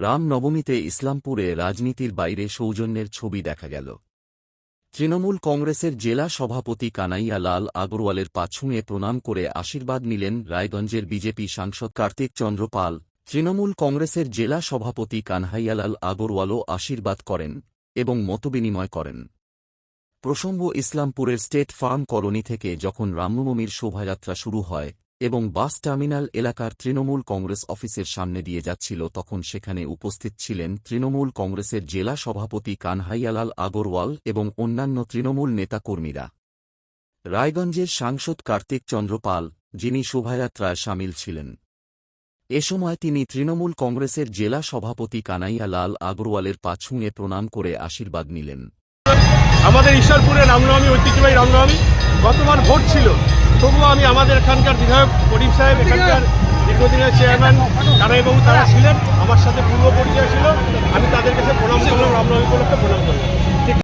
রামনবমীতে ইসলামপুরে রাজনীতির বাইরে সৌজন্যের ছবি দেখা গেল। তৃণমূল কংগ্রেসের জেলা সভাপতি কানাইয়া লাল আগরওয়ালের পাছুঁয়ে প্রণাম করে আশীর্বাদ নিলেন রায়গঞ্জের বিজেপি সাংসদ কার্তিক চন্দ্র পাল। তৃণমূল কংগ্রেসের জেলা সভাপতি কানহাইয়ালাল আগরওয়ালও আশীর্বাদ করেন এবং মতবিনিময় করেন। প্রসঙ্গ ইসলামপুরের স্টেট ফার্ম কলোনি থেকে যখন রামনবমীর শোভাযাত্রা শুরু হয় এবং বাস টার্মিনাল এলাকার তৃণমূল কংগ্রেস অফিসের সামনে দিয়ে যাচ্ছিল তখন সেখানে উপস্থিত ছিলেন তৃণমূল কংগ্রেসের জেলা সভাপতি কানহাইয়ালাল আগরওয়াল এবং অন্যান্য তৃণমূল নেতাকর্মীরা। রায়গঞ্জের সাংসদ কার্তিক চন্দ্রপাল যিনি শোভাযাত্রায় সামিল ছিলেন। এ সময় তিনি তৃণমূল কংগ্রেসের জেলা সভাপতি কানাইয়া লাল আগরওয়ালের পা ছুঁয়ে প্রণাম করে আশীর্বাদ নিলেন। আমাদের ঈশ্বরপুরে রামনবমী, ঐতিহ্যবাহী রামনবমী গতবার ভোট ছিল। তবুও আমি আমাদের এখানকার বিধায়ক করিম সাহেব, এখানকার দীর্ঘদিনের চেয়ারম্যান কানাইবাবু তারা ছিলেন। আমার সাথে পূর্ব পরিচয় ছিল। আমি তাদের কাছে প্রণাম করলাম, রামনবমী উপলক্ষে প্রণাম